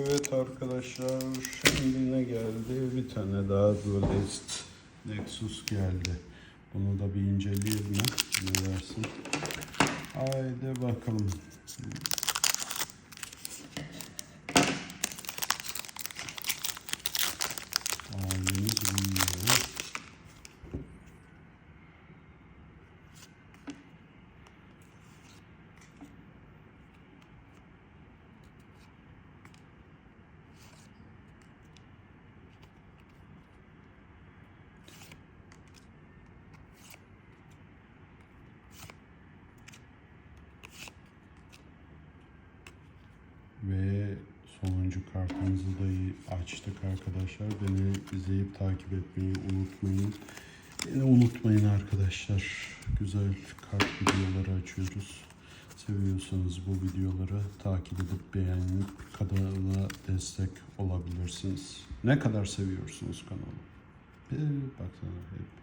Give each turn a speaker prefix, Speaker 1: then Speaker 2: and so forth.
Speaker 1: Evet arkadaşlar şimdi ne geldi? Bir tane daha Dualist Nexus geldi. Bunu da bir inceleyelim? Ne dersin? Haydi bakalım. Sonuncu kartımızı da açtık arkadaşlar. Beni izleyip takip etmeyi unutmayın. Beni unutmayın arkadaşlar. Güzel kart videoları açıyoruz. Seviyorsanız bu videoları takip edip beğenip kanala destek olabilirsiniz. Ne kadar seviyorsunuz kanalı? Bir baksana hep.